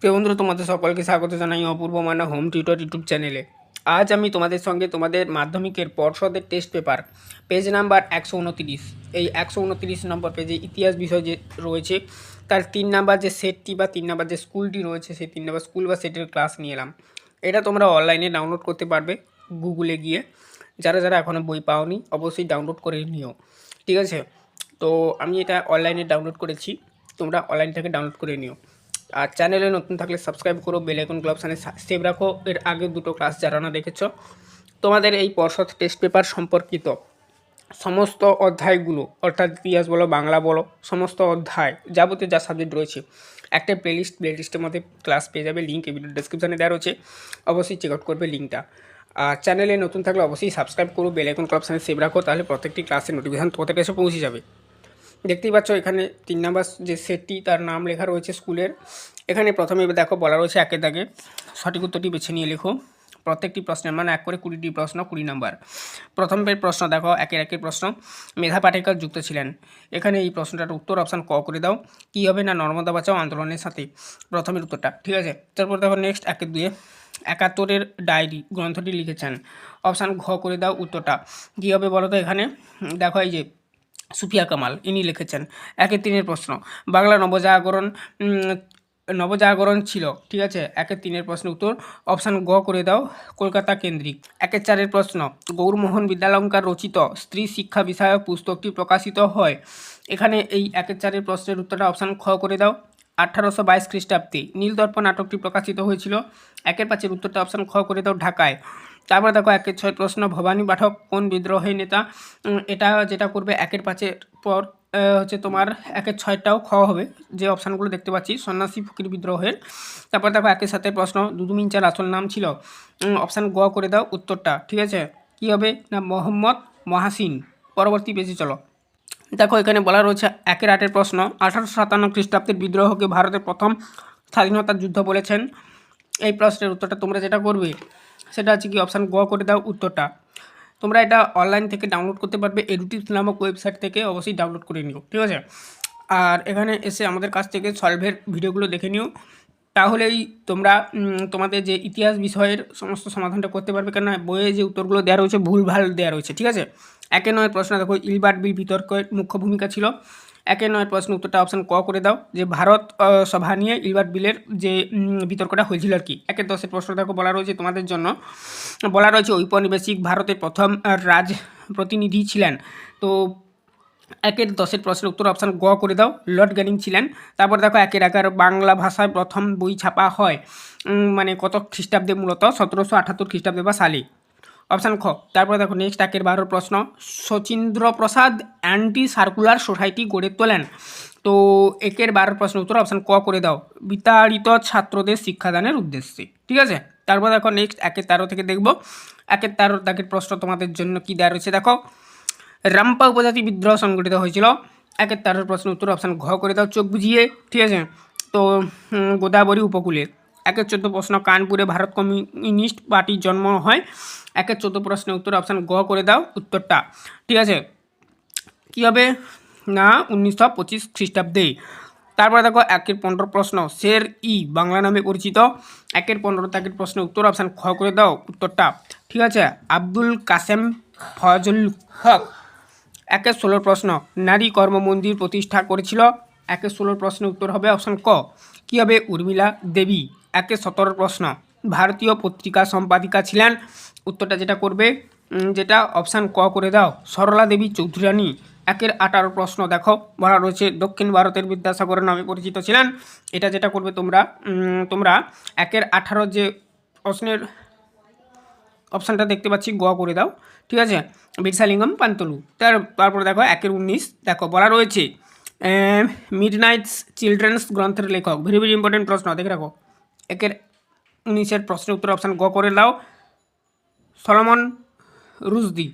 প্রিয় বন্ধুরা, তোমাদের সকলকে স্বাগত জানাই অপূর্ব মানা হোম টিউটর ইউটিউব চ্যানেলে। আজ আমি তোমাদের সঙ্গে তোমাদের মাধ্যমিকের পর্ষদের টেস্ট পেপার, পেজ নাম্বার একশো উনতিরিশ। এই একশো উনতিরিশ নম্বর পেজে ইতিহাস বিষয় যে রয়েছে, তার তিন নাম্বার যে সেটটি বা তিন নাম্বার যে স্কুলটি রয়েছে, সেই তিন নাম্বার স্কুল বা সেটের ক্লাস নিয়ে এলাম। এটা তোমরা অনলাইনে ডাউনলোড করতে পারবে গুগলে গিয়ে। যারা যারা এখনও বই পাওনি, অবশ্যই ডাউনলোড করে নিও। ঠিক আছে? তো আমি এটা অনলাইনে ডাউনলোড করেছি, তোমরা অনলাইন থেকে ডাউনলোড করে নিও। আর চ্যানেলে নতুন থাকলে সাবস্ক্রাইব করো বেল আইকন ক্লাব সানে সেভ রাখো। এর আগে দুটো ক্লাস যারা না দেখেছ, তোমাদের এই পর্ষদ টেস্ট পেপার সম্পর্কিত সমস্ত অধ্যায়গুলো, অর্থাৎ ইতিহাস বলো, বাংলা বলো, সমস্ত অধ্যায় যাবতীয় যা সাবজেক্ট রয়েছে, একটা প্লেলিস্ট প্লেলিস্টের মধ্যে ক্লাস পেয়ে যাবে লিঙ্ক এই ভিডিও ডিসক্রিপশানে দেওয়া রয়েছে। অবশ্যই চেক আউট করবে লিঙ্কটা আর চ্যানেলে নতুন থাকলে অবশ্যই সাবস্ক্রাইব করো বেল আইকন ক্লাব সানে সেভ রাখো, তাহলে প্রত্যেকটি ক্লাসের নোটিফিকেশন তোমাদের কাছে পৌঁছে যাবে। দেখতেই পাচ্ছ এখানে তিন নাম্বার যে সেটটি, তার নাম লেখা রয়েছে স্কুলের। এখানে প্রথমে দেখো বলা রয়েছে একে দাগে। সঠিক উত্তরটি বেছে নিয়ে লেখো। প্রত্যেকটি প্রশ্নের মানে এক করে কুড়িটি প্রশ্ন, কুড়ি নাম্বার। প্রথমের প্রশ্ন দেখো, একের একের প্রশ্ন। মেধা পাটেকর যুক্ত ছিলেন। এখানে এই প্রশ্নটার উত্তর অপশান ক করে দাও। কী হবে না নর্মদা বাঁচাও আন্দোলনের সাথে? প্রথমের উত্তরটা, ঠিক আছে? তারপর দেখো নেক্সট একের দুয়ে। একাত্তরের ডায়েরি গ্রন্থটি লিখেছেন। অপশান ঘ করে দাও উত্তরটা। কী হবে বলো তো এখানে? দেখো এই যে সুফিয়া কামাল, ইনি লিখেছেন একের তিনের প্রশ্ন। বাংলা নবজাগরণ নবজাগরণ ছিল, ঠিক আছে? একের তিনের প্রশ্ন উত্তর অপশান গ করে দাও, কলকাতা কেন্দ্রিক। একের চারের প্রশ্ন, গৌরমোহন বিদ্যালঙ্কার রচিত স্ত্রী শিক্ষা বিষয়ক পুস্তকটি প্রকাশিত হয়? এখানে এই একের চারের প্রশ্নের উত্তরটা অপশান খ করে দাও। আঠারোশো বাইশ খ্রিস্টাব্দে নীলদর্প নাটকটি প্রকাশিত হয়েছিল। একের পাঁচের উত্তরটা অপশান খ করে দাও, ঢাকায়। তারপর দেখো একের ছয় প্রশ্ন, ভবানী পাঠক, কোন বিদ্রোহী নেতা? এটা যেটা করবে একের পাঁচের পর হচ্ছে তোমার একের ছয়টাও খ হবে, যে অপশানগুলো দেখতে পাচ্ছি, সন্ন্যাসী ফকির বিদ্রোহের। তারপর দেখো একের সাথে প্রশ্ন, দুদুমিনচার আসল নাম ছিল। অপশান গ করে দাও উত্তরটা, ঠিক আছে? কী হবে? না, মোহাম্মদ মহাসিন। পরবর্তী পেজে চলো। দেখো এখানে বলা রয়েছে একের আটের প্রশ্ন, আঠারোশো সাতান্ন খ্রিস্টাব্দের বিদ্রোহকে ভারতের প্রথম স্বাধীনতার যুদ্ধ বলেছেন। এই প্রশ্নের উত্তরটা তোমরা যেটা করবে সেটা হচ্ছে কি অপশান গ করে দাও উত্তরটা। তোমরা এটা অনলাইন থেকে ডাউনলোড করতে পারবে এডুটিভ নামক ওয়েবসাইট থেকে অবশ্যই ডাউনলোড করে নিও, ঠিক আছে? আর এখানে এসে আমাদের কাছ থেকে সলভের ভিডিওগুলো দেখে নিও। তাহলেই তোমরা তোমাদের যে ইতিহাস বিষয়ের সমস্ত সমাধানটা করতে পারবে কেন বইয়ে যে উত্তরগুলো দেওয়া রয়েছে ভুলভাল দেওয়া রয়েছে, ঠিক আছে? একে নয় প্রশ্ন, দেখো, ইলবার্ট বিল বিতর্কের মুখ্য ভূমিকা ছিল। একে নয় প্রশ্ন উত্তরটা অপশান ক করে দাও, যে ভারত সভা নিয়ে ইলবার্ট বিলের যে বিতর্কটা হয়েছিল আর কি। একের দশের প্রশ্ন দেখো, বলা রয়েছে তোমাদের জন্য, বলা রয়েছে ঔপনিবেশিক ভারতের প্রথম রাজ প্রতিনিধি ছিলেন। তো একের দশের প্রশ্নের উত্তর অপশান গ করে দাও, লর্ড গ্যানিং ছিলেন। তারপর দেখো, একের একের বাংলা ভাষায় প্রথম বই ছাপা হয়। মানে কত খ্রিস্টাব্দে মূলত, সতেরোশো আঠাত্তর খ্রিস্টাব্দে বা সালে। অপশান খ। তারপর দেখো নেক্সট একের বারো প্রশ্ন। Sachindra Prasad anti circular society গড়ে তোলেন। তো একের বারোর প্রশ্ন উত্তর, অপশান ক করে দাও। বিতাড়িত ছাত্রদের শিক্ষাদানের উদ্দেশ্যে। ঠিক আছে? তারপর দেখো নেক্সট একের তেরো থেকে দেখব। একের তেরো দাগের প্রশ্ন তোমাদের জন্য কী দেওয়া রয়েছে? দেখো, রাম্পা উপজাতি বিদ্রোহ সংগঠিত হয়েছিল। একের তেরোর প্রশ্ন উত্তর, অপশান ঘ করে দাও। চোখ বুঝিয়ে। ঠিক আছে? তো গোদাবরী উপকূলে। একের চোদ্দ প্রশ্ন, কানপুরে ভারত কমিউনিস্ট পার্টির জন্ম হয়। একের চোদ্দ প্রশ্নের উত্তর অপশান গ, করে দাও উত্তরটা। ঠিক আছে? কী হবে? না, উনিশশো পঁচিশ খ্রিস্টাব্দে। তারপরে দেখো, একের পনেরো প্রশ্ন, শের ই, বাংলা নামে পরিচিত। একের পনেরো তাকের প্রশ্ন উত্তর অপশান খ, করে দাও উত্তরটা। ঠিক আছে? আব্দুল কাসেম ফজল হক একের ষোলোর প্রশ্ন, নারী কর্ম মন্দির প্রতিষ্ঠা করেছিল। একের ষোলোর প্রশ্নের উত্তর হবে অপশান ক। কী হবে? উর্মিলা দেবী। একের সতেরোর প্রশ্ন। ভারতীয় পত্রিকা সম্পাদিকা ছিলেন। উত্তরটা যেটা করবে যেটা অপশান ক করে দাও। সরলা দেবী চৌধুরানী, একের আঠারো প্রশ্ন দেখো। বলা রয়েছে, দক্ষিণ ভারতের বিদ্যাসাগরের নামে পরিচিত ছিলেন। এটা যেটা করবে তোমরা তোমরা একের আঠারো যে প্রশ্নের অপশানটা দেখতে পাচ্ছি, গ করে দাও। ঠিক আছে? বিরসালিঙ্গম, পান্তলু। তার, তারপর দেখো, একের উনিশ দেখো। বলা রয়েছে মিড নাইটস চিলড্রেন্স গ্রন্থের লেখক। ভেরি ভেরি ইম্পর্টেন্ট প্রশ্ন, দেখে রাখো। একের উনিশের প্রশ্নের উত্তর অপশান গ করে দাও সলমন রুজদি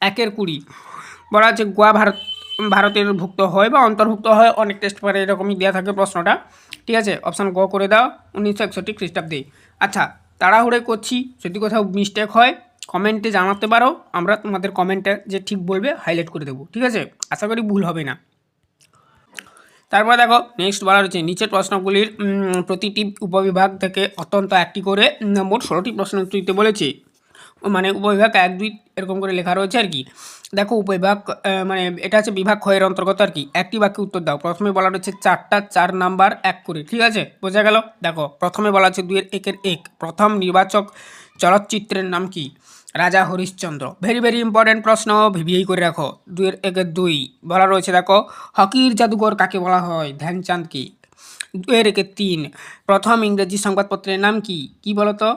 একের কুড়ি। বলা আছে গোয়া ভারত, ভারতের ভুক্ত হয় বা অন্তর্ভুক্ত হয়, অনেক টেস্ট পরে এরকমই দেওয়া থাকে প্রশ্নটা। ঠিক আছে অপশান গ করে দাও, উনিশশো একষট্টি খ্রিস্টাব্দে। আচ্ছা তাড়াহুড়ে করছি, যদি কোথাও মিস্টেক হয় কমেন্টে জানাতে পারো, আমরা তোমাদের কমেন্টে যে ঠিক বলবে হাইলাইট করে দেবো। ঠিক আছে? আশা করি ভুল হবে না। তারপর দেখো নেক্সট বলা রয়েছে নিচের প্রশ্নগুলির প্রতিটি উপবিভাগ থেকে অত্যন্ত একটি করে মোট ষোলোটি প্রশ্ন দিতে বলেছে। মানে উপবিভাগ এক, দুই এরকম করে লেখা রয়েছে আর কি। দেখো, উপবিভাগ মানে এটা হচ্ছে বিভাগ ক্ষয়ের অন্তর্গত আর কি। একটি বাক্যে উত্তর দাও। প্রথমে বলা রয়েছে চারটা চার নাম্বার এক করে, ঠিক আছে? বোঝা গেল? দেখো, প্রথমে বলা আছে দুইয়ের একের এক। প্রথম নির্বাচক চলচ্চিত্রের নাম কি? Raja Harishchandra. Very very important প্রশ্ন, ভিভিআই করে রাখো। দুইয়ের একের দুই বলা রয়েছে, দেখো। হকির জাদুঘর কাকে বলা হয়? ধ্যানচাঁদ কি? দুইয়ের একের তিন। প্রথম ইংরেজি সংবাদপত্রের নাম কি? কি বলতো?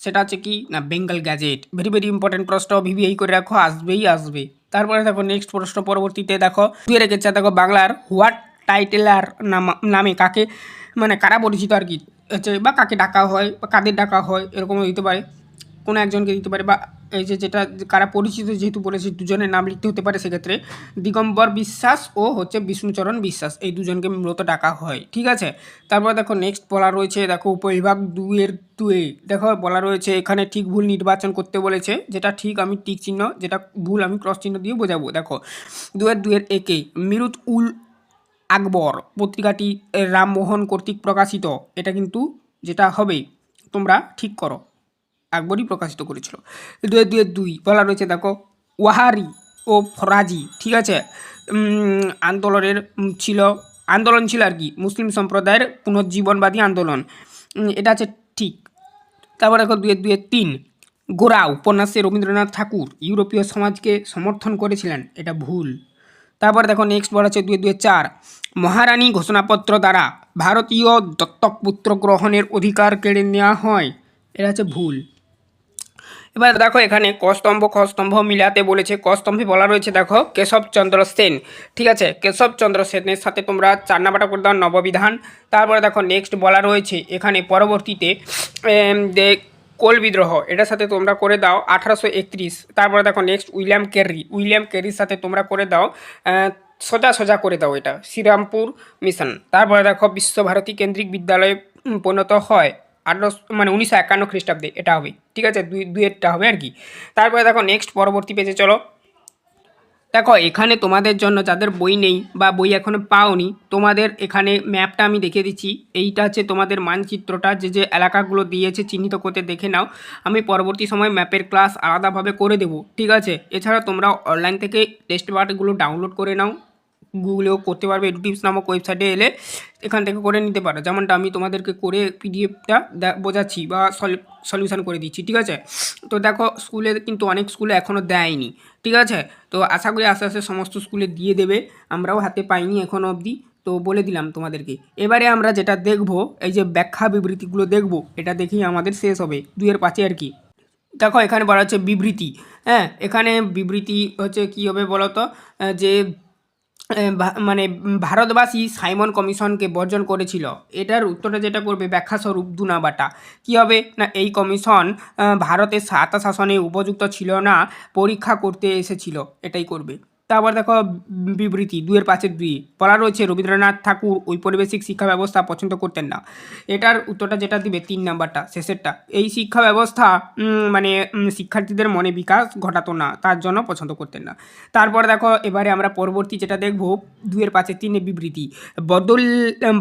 সেটা হচ্ছে কি? না, Bengal gazette. Very very important প্রশ্ন, ভিভিআই করে রাখো, আসবেই আসবে। তারপরে দেখো নেক্সট প্রশ্ন পরবর্তীতে, দেখো। দুইয়ের একের চার, দেখো, বাংলার হোয়াট টাইটেলার নাম কাকে মানে কারা পরিচিত আর কি? হচ্ছে বা কাকে ডাকা হয়, বা কাদের ডাকা হয়, এরকমও দিতে পারে। কোনো একজনকে দিতে পারে বা এই যে যেটা কারা পরিচিত যেহেতু বলেছে দুজনের নাম লিখতে হতে পারে সেক্ষেত্রে দিগম্বর বিশ্বাস ও হচ্ছে বিষ্ণুচরণ বিশ্বাস, এই দুজনকে মূলত ডাকা হয়, ঠিক আছে? তারপর দেখো নেক্সট বলা রয়েছে, দেখো উপবিভাগ দুয়ের দুয়ে দেখো বলা রয়েছে এখানে ঠিক ভুল নির্বাচন করতে বলেছে, যেটা ঠিক আমি টিক চিহ্ন, যেটা ভুল আমি ক্রস চিহ্ন দিয়ে বোঝাবো, দেখো দুয়ের দুয়ের একে, মিরুত উল আকবর, পত্রিকাটি রামমোহন কর্তৃক প্রকাশিত, এটা কিন্তু যেটা হবে, তোমরা ঠিক করো। আকবরই প্রকাশিত করেছিল। দুয়ে দুয়ে দুই, বলা রয়েছে, দেখো, ওয়াহারি ও ফরাজি, ঠিক আছে? আন্দোলনের ছিল, আন্দোলন ছিল আর কি, মুসলিম সম্প্রদায়ের পুনর্জীবনবাদী আন্দোলন। এটা আছে ঠিক। তারপর দেখো দুয়ে দুয়ে তিন গোরা উপন্যাসে রবীন্দ্রনাথ ঠাকুর ইউরোপীয় সমাজকে সমর্থন করেছিলেন, এটা ভুল। তারপর দেখো নেক্সট বলা হচ্ছে দুয়ে দুয়ে চার, মহারানী ঘোষণাপত্র দ্বারা ভারতীয় দত্তক পুত্র গ্রহণের অধিকার কেড়ে নেওয়া হয়, এটা হচ্ছে ভুল। এবার দেখো এখানে কস্তম্ভ খস্তম্ভ মিলাতে বলেছে। কস্তম্ভে বলা রয়েছে, দেখো কেশবচন্দ্র সেন। ঠিক আছে? কেশবচন্দ্র সেনের সাথে তোমরা চার নাম্বারটা করে দাও, নববিধান। তারপরে দেখো নেক্সট বলা রয়েছে, এখানে পরবর্তীতে কোল বিদ্রোহ, এটার সাথে তোমরা করে দাও আঠারোশো একত্রিশ। তারপরে দেখো নেক্সট উইলিয়াম কেরি। উইলিয়াম কেরির সাথে তোমরা করে দাও সোজা সোজা করে দাও এটা। শ্রীরামপুর মিশন। তারপরে দেখো, বিশ্বভারতী কেন্দ্রিক বিদ্যালয়ে পরিণত হয়। আঠারোশো মানে উনিশশো একান্ন খ্রিস্টাব্দে এটা হবে, ঠিক আছে? দুই, দুইয়েরটা হবে আর কি। তারপরে দেখো নেক্সট পরবর্তী পেজে চলো। দেখো, এখানে তোমাদের জন্য যাদের বই নেই বা বই এখনও পাওনি, তোমাদের এখানে ম্যাপটা আমি দেখিয়ে দিচ্ছি। এইটা হচ্ছে তোমাদের মানচিত্রটা, যে যে এলাকাগুলো দিয়েছে চিহ্নিত করতে দেখে নাও। আমি পরবর্তী সময় ম্যাপের ক্লাস আলাদাভাবে করে দেবো, ঠিক আছে? এছাড়া তোমরা অনলাইন থেকে টেস্ট পার্টগুলো ডাউনলোড করে নাও। গুগলেও করতে পারবে এডুটিভস নামক ওয়েবসাইটে এলে এখান থেকে করে নিতে পারো। যেমনটা আমি তোমাদেরকে করে পিডিএফটা বোঝাচ্ছি বা সলিউশন করে দিচ্ছি, ঠিক আছে? তো দেখো স্কুলে কিন্তু অনেক স্কুলে এখনও দেয়নি, ঠিক আছে? তো আশা করি আস্তে আস্তে সমস্ত স্কুলে দিয়ে দেবে। আমরাও হাতে পাইনি এখনও অবধি। তো বলে দিলাম তোমাদেরকে। এবারে আমরা যেটা দেখব, এই যে ব্যাখ্যা বিবৃতিগুলো দেখব, এটা দেখেই আমাদের শেষ হবে, দুইয়ের পাঁচে আর কি। দেখো, এখানে বলা হচ্ছে বিবৃতি হ্যাঁ? এখানে বিবৃতি হচ্ছে কী হবে বলো তো যে মানে ভারতবাসী সাইমন কমিশনকে বর্জন করেছিল। এটার উত্তরটা যেটা করবে ব্যাখ্যাস্বরূপ দু বাটা। কী হবে? না, এই কমিশন ভারতের সাতা শাসনে উপযুক্ত ছিল না, পরীক্ষা করতে এসেছিল। এটাই করবে। তারপর দেখো, বিবৃতি দুয়ের পাঁচের দুই। বলা রয়েছে, রবীন্দ্রনাথ ঠাকুর ঔপনিবেশিক শিক্ষা ব্যবস্থা পছন্দ করতেন না। এটার উত্তরটা যেটা দিবে, তিন নাম্বারটা, শেষেরটা। এই শিক্ষা ব্যবস্থা মানে শিক্ষার্থীদের মনে বিকাশ ঘটাতো না, তার জন্য পছন্দ করতেন না। তারপর দেখো, এবারে আমরা পরবর্তী যেটা দেখব, দুইয়ের পাঁচে তিনে বিবৃতি। বদল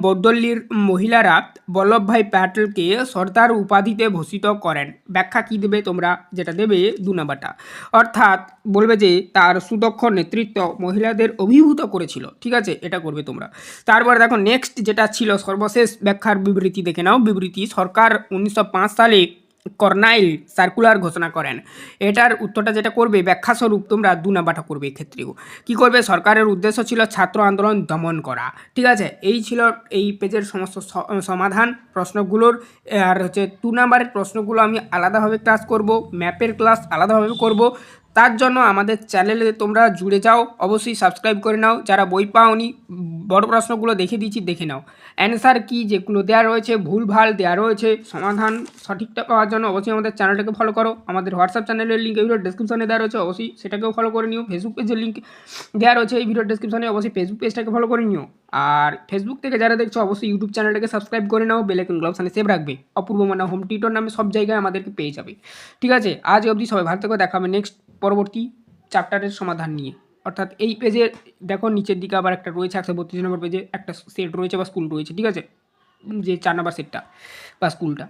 বদল্লির মহিলারা বল্লভভাই প্যাটেলকে সর্দার উপাধিতে ভূষিত করেন। ব্যাখ্যা কী দেবে তোমরা? যেটা দেবে দু নাম্বারটা। অর্থাৎ বলবে যে, তার সুদক্ষ নেতৃত্ব মহিলাদের অভিভূত করেছিল। ঠিক আছে? এটা করবে তোমরা। তারপর দেখো নেক্সট যেটা ছিল সর্বশেষ ব্যাখ্যার বিবৃতি দেখে নাও। বিবৃতি, সরকার উনিশশো পাঁচ সালে কর্নাইল সার্কুলার ঘোষণা করেন। এটার উত্তরটা যেটা করবে, ব্যাখ্যাস্বরূপ তোমরা দু নাম্বারটা করবে এক্ষেত্রেও। কী করবে? সরকারের উদ্দেশ্য ছিল ছাত্র আন্দোলন দমন করা। ঠিক আছে? এই ছিল এই পেজের সমস্ত সমাধান প্রশ্নগুলোর। আর হচ্ছে দু নাম্বারের প্রশ্নগুলো আমি আলাদাভাবে ক্লাস করব ম্যাপের ক্লাস আলাদাভাবে করব। তার জন্য আমাদের চ্যানেলে তোমরা জুড়ে যাও। অবশ্যই সাবস্ক্রাইব করে নাও। যারা বই পাওনি, বড় প্রশ্নগুলো দেখে দিচ্ছি দেখে নাও। অ্যান্সার কি যেগুলো দেওয়া রয়েছে ভুল ভালো দেওয়া রয়েছে, সমাধান সঠিকটা পাওয়ার জন্য অবশ্যই আমাদের চ্যানেলটাকে ফলো করো। আমাদের হোয়াটসঅ্যাপ চ্যানেলের লিঙ্ক এই ভিডিও ডিসক্রিপশনে দেওয়া রয়েছে, অবশ্যই সেটাকেও ফলো করে নিও। ফেসবুক পেজের লিঙ্ক দেওয়া রয়েছে, এই ভিডিও ডিসক্রিপশনে অবশ্যই ফেসবুক পেজটাকে ফলো করে নিও। আর ফেসবুক থেকে যারা দেখছ, অবশ্যই ইউটিউব চ্যানেলটাকে সাবস্ক্রাইব করে নাও। বেলাইকন গ্লাভসানে সেভ রাখবে। অপূর্ব মানা হোম টিউটর নামে সব জায়গায় আমাদেরকে পেয়ে যাবে। ঠিক আছে? আজ অবধি সবাই ভালো থেকে। দেখাবে নেক্সট পরবর্তী চ্যাপ্টারের সমাধান নিয়ে। অর্থাৎ এই পেজে দেখো নিচের দিকে আবার একটা রয়েছে, একশো বত্রিশ নম্বর পেজে একটা সেট রয়েছে বা স্কুল রয়েছে, ঠিক আছে? যে চার নম্বর সেটটা বা স্কুলটা